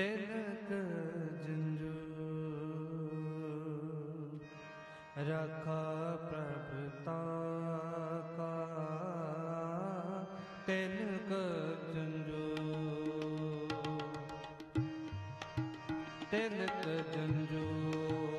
ਤਿਲਕ ਜੰਜੂ ਰਖਾ ਪ੍ਰਭ ਤਾਕਾ ਤਿਲਕ ਜੰਜੂ ਤਿਲਕ ਜੰਜੂ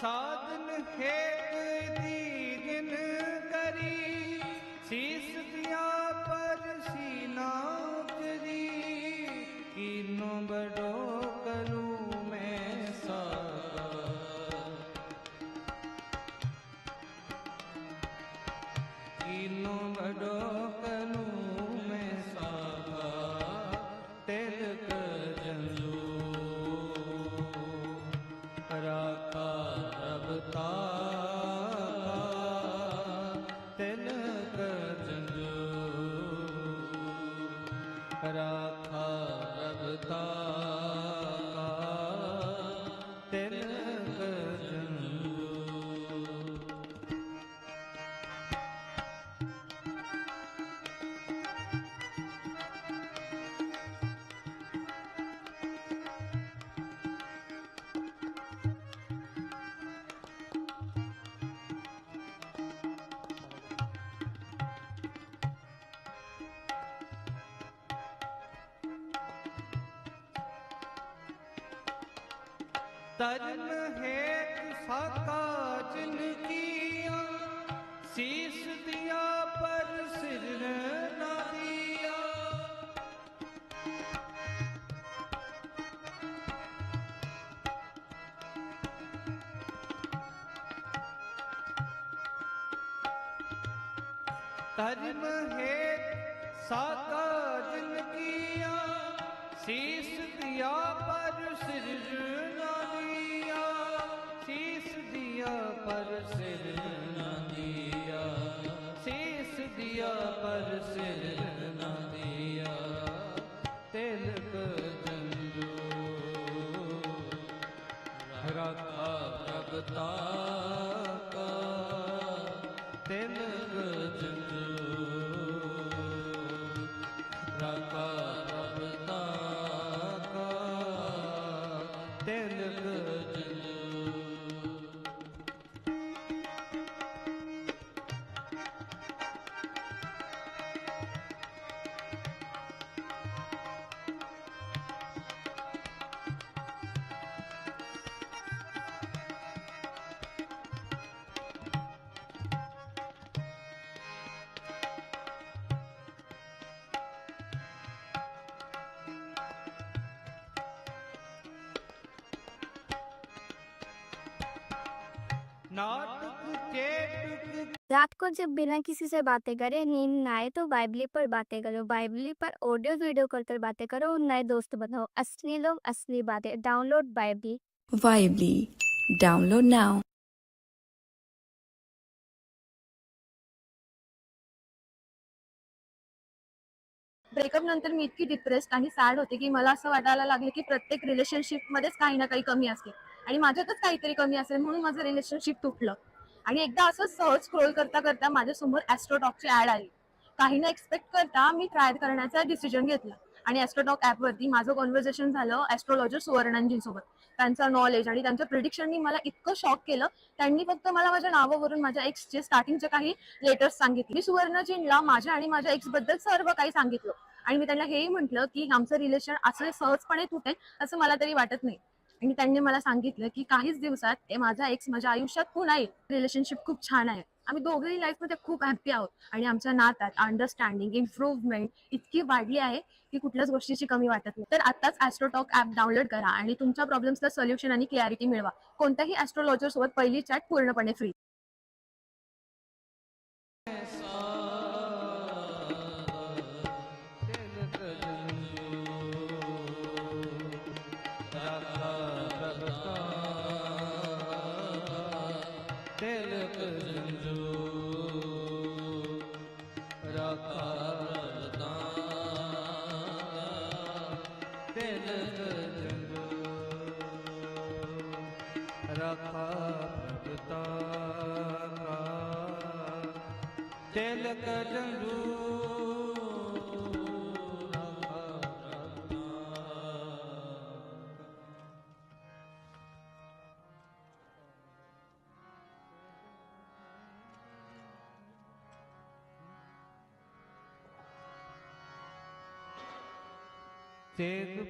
ਸਾਧਨ ਹੇਤ ਇਤੀ ਤਰਨ ਹੈ ਸਾਕਾ ਜਿਨ ਕੀਆ ਸੀਸ ਦਿਆ ਪਰ ਸਿਰ ਨਾ ਦਿਆ। ਧਰਮ ਹੇਤ ਸਾਕਾ ਜਿਨ ਕੀਆ ਸੀਸ ਦਿਆ ਪਰ ਸਿਰ ਪਰ ਸਿਰ ਨਾ ਦਿਆ ਸੀਸ ਦਿਆ ਪਰ ਸਿਰ ਨਾ ਦਿਆ ਤਿਲਕ ਜੰਜੂ ਰਾਖਾ ਪ੍ਰਭ रात को जब बिना किसी से बातें करे नींद ना आए तो बाइबली पर बातें करो बाइबली पर ऑडियो वीडियो कॉल कर बातें करो और नए दोस्त बनाओ असली लोग असली बातें download Vibely Vibely. Download now. Breakup नंतर मी इतकी डिप्रेस्ड आणि सॅड होते की मला असं वाटायला लागलं की प्रत्येक रिलेशनशिप मध्येच काही ना काही कमी असते आणि माझ्यातच काहीतरी कमी असेल म्हणून माझं रिलेशनशिप तुटलं. आणि एकदा असं सहज स्क्रोल करता करता माझ्यासमोर ॲस्ट्रोटॉकची ऍड आली. काही ना एक्सपेक्ट करता मी ट्राय करण्याचा डिसिजन घेतला. आणि ॲस्ट्रोटॉक ॲपवरती माझं कॉन्व्हर्सेशन झालं ॲस्ट्रॉलॉजर सुवर्णांजींसोबत त्यांचं नॉलेज आणि त्यांच्या प्रिडिक्शननी मला इतकं शॉक केलं. त्यांनी फक्त मला माझ्या नावावरून माझ्या एक्सचे स्टार्टिंगचे काही लेटर्स सांगितले. मी सुवर्णजींना माझ्या आणि माझ्या एक्सबद्दल सर्व काही सांगितलं. आणि मी त्यांना हेही म्हटलं की आमचं रिलेशन असं सहजपणे तुटेल असं मला तरी वाटत नाही. आणि त्यांनी मला सांगितलं की काहीच दिवसात ते माझा एक्स माझ्या आयुष्यात पुन्हा येईल रिलेशनशिप खूप छान आहे. आम्ही दोघेही लाईफमध्ये खूप हॅप्पी आहोत. आणि आमच्या नात्यात अंडरस्टँडिंग इम्प्रूव्हमेंट इतकी वाढली आहे की कुठल्याच गोष्टीची कमी वाटत नाही. तर आताच ॲस्ट्रोटॉक ॲप डाउनलोड करा आणि तुमच्या प्रॉब्लेम्सला सोल्युशन आणि क्लॅरिटी मिळवा. कोणत्याही ॲस्ट्रोलॉजर सोबत पहिली चॅट पूर्णपणे फ्री ਤਿਲਕ ਜੰਗ ਰਖਾ ਪ੍ਰਭਤਾ ਕਾ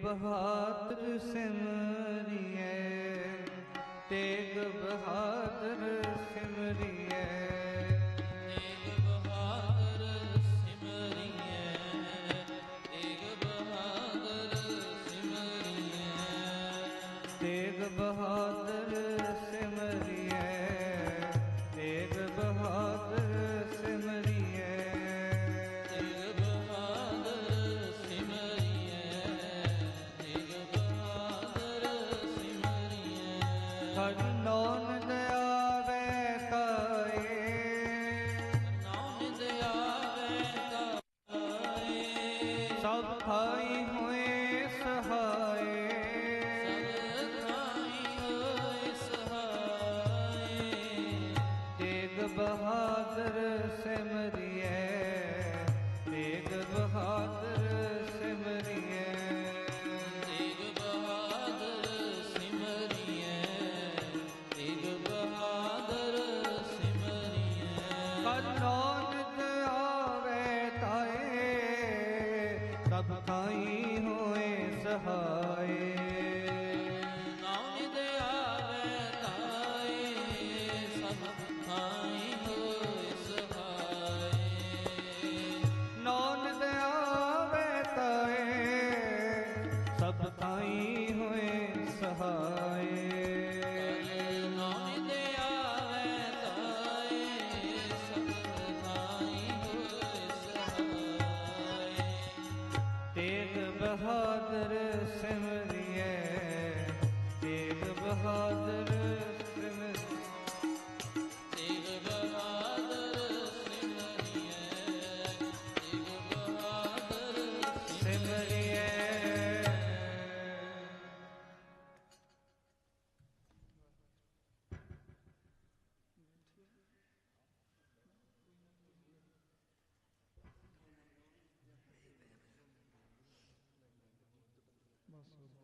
ਬਹਾਦਰ ਸਿੰਘ nasıl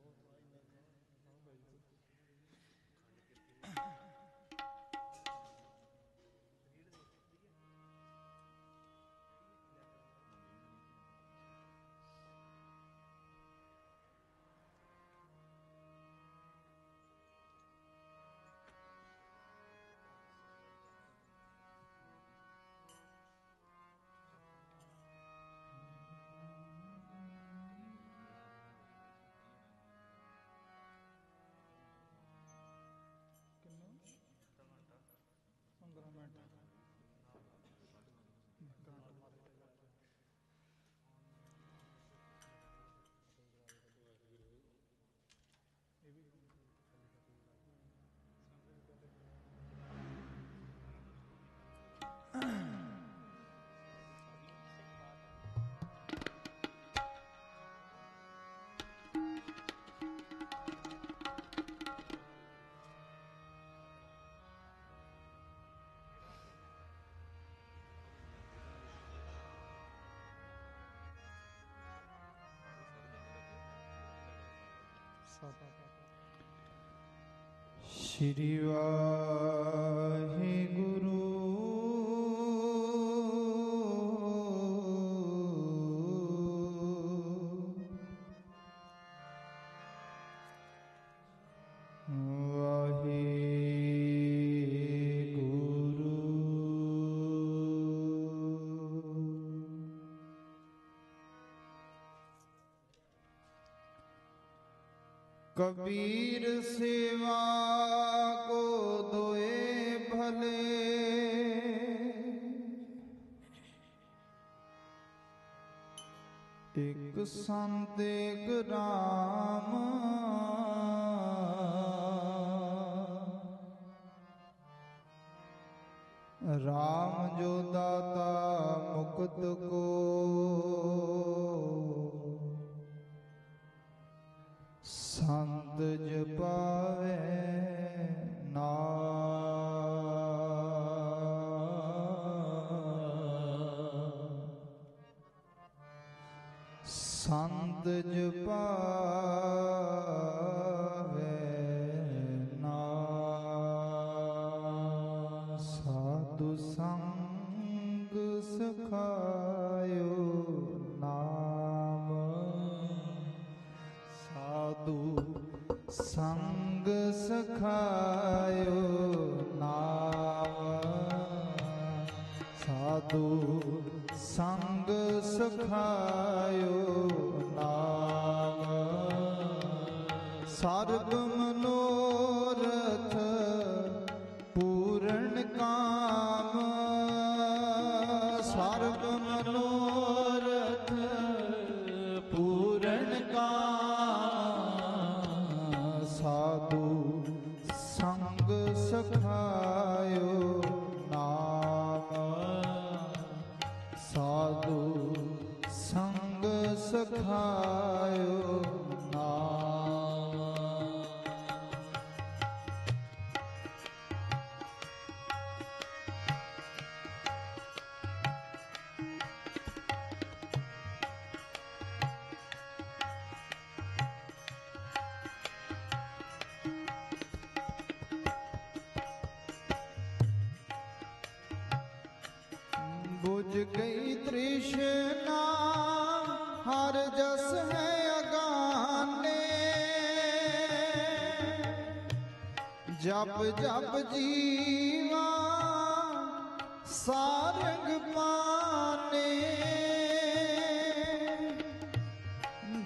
government. ਸ਼੍ਰੀ ਕਬੀਰ ਸੇਵਾ ਕੋ ਦੋਏ ਭਲੇ। ਇੱਕ ਸੰਤ ਇਕ ਰਾਮ। ਰਾਮ ਜੋ ਦਾਤਾ ਮੁਕਤ ਕੋ। ਸੰਤ ਜਪਾਵੇ ਨਾਮ ਸੰਤ ਜਪਾਵੇ ਸਰਬ ਬੁਝ ਗਈ ਤ੍ਰਿਸ਼ਨਾ, ਹਰ ਜਸ ਹੈ ਅਗਾਨੇ। ਜਪ ਜਪ ਜੀਵਾ, ਸਾਰੰਗ ਪਾਨੇ।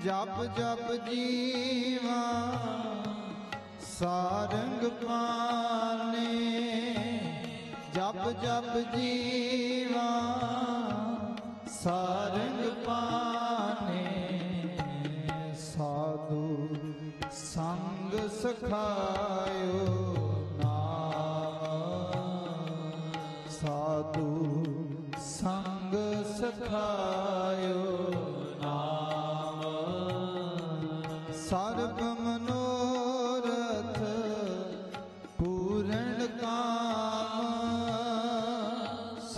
ਜਪ ਜਪ ਜੀਵਾ, ਸਾਰੰਗ ਪਾਨੇ। ਜਪ ਜਪ ਜੀਵਾ ਸਾਰੰਗ ਪਾਨੇ ਸਾਧੂ ਸੰਗ ਸਖਾਏ।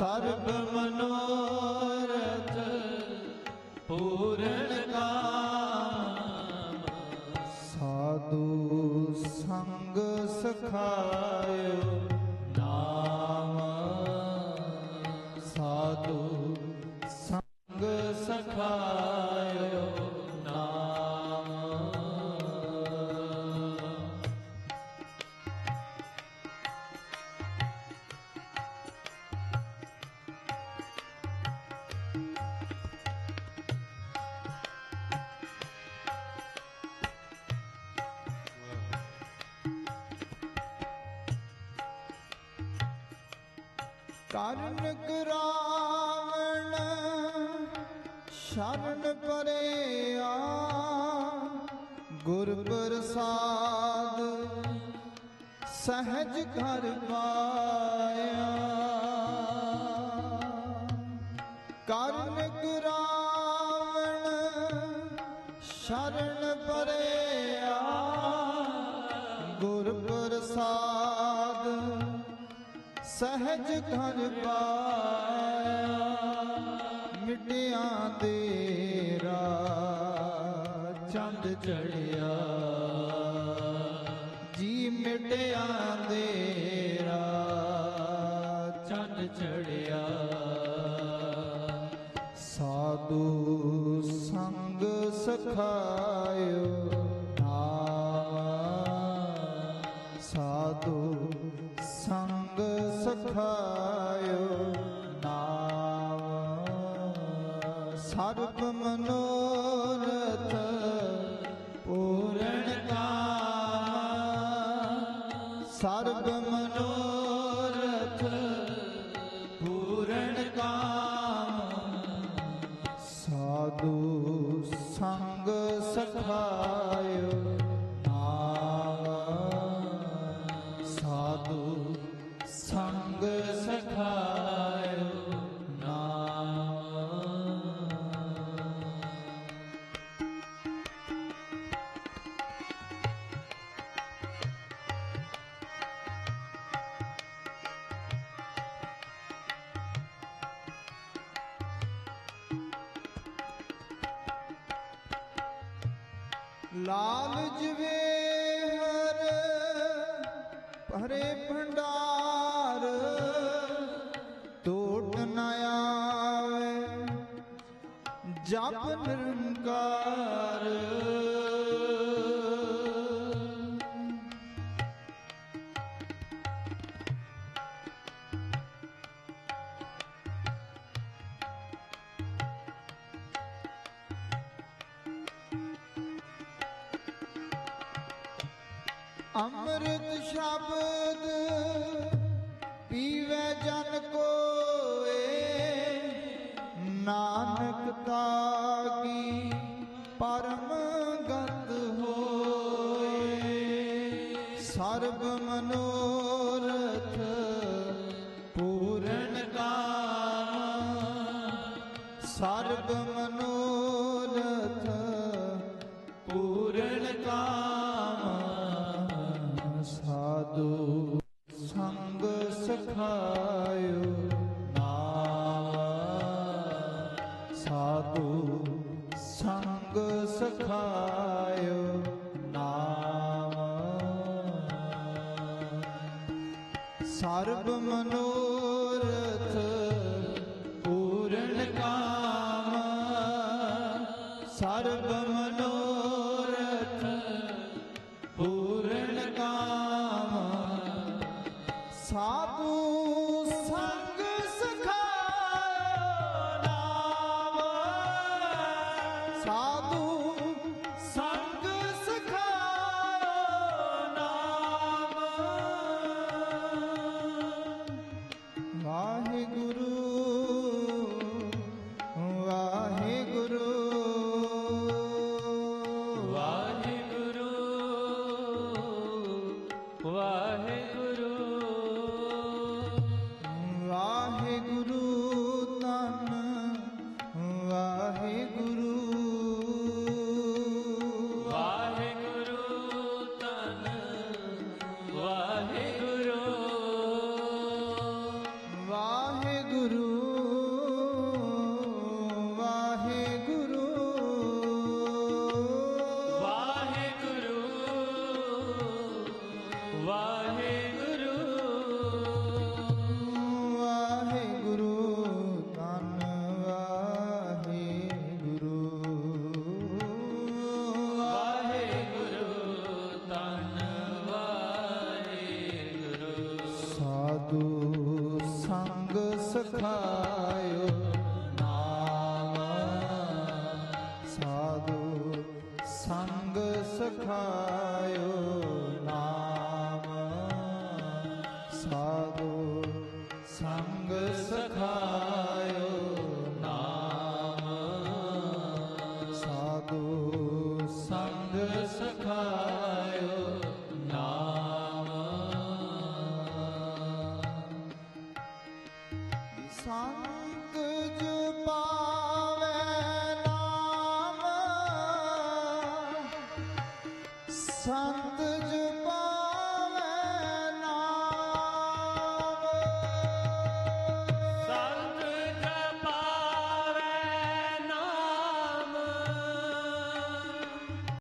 ਸਰਬ ਮਨੋਰਥ ਪੂਰਨ ਕਾਮ। ਸਾਧੂ ਸੰਗ ਸਖਾਇਓ। ਕਰਨ ਕਰਾਵਣ ਸ਼ਰਨ ਪਰਿਆ ਗੁਰ ਪ੍ਰਸਾਦ ਸਹਿਜ ਘਰ ਪਾਇਆ ਸਹਿਜ ਘਰ ਪਾਇਆ। ਮਿਟਿਆ ਤੇਰਾ ਚੰਦ ਚੜਿਆ ਸਰਬ ਮਨੋਰਥ ਪੂਰਨ ਕਾਮ ਸਾਧੂ ਸੰਗ ਸਖਾ ਲਾਲ ਜਵੇਰ ਭਰੇ ਭੰਡਾਰ ਟੋਟ ਨਾ ਆਵੇ ਜਪ ਨਿਰੰਕਾਰ। ਸ਼ਬਦ ਪੀਵੇ सुखा संग सखा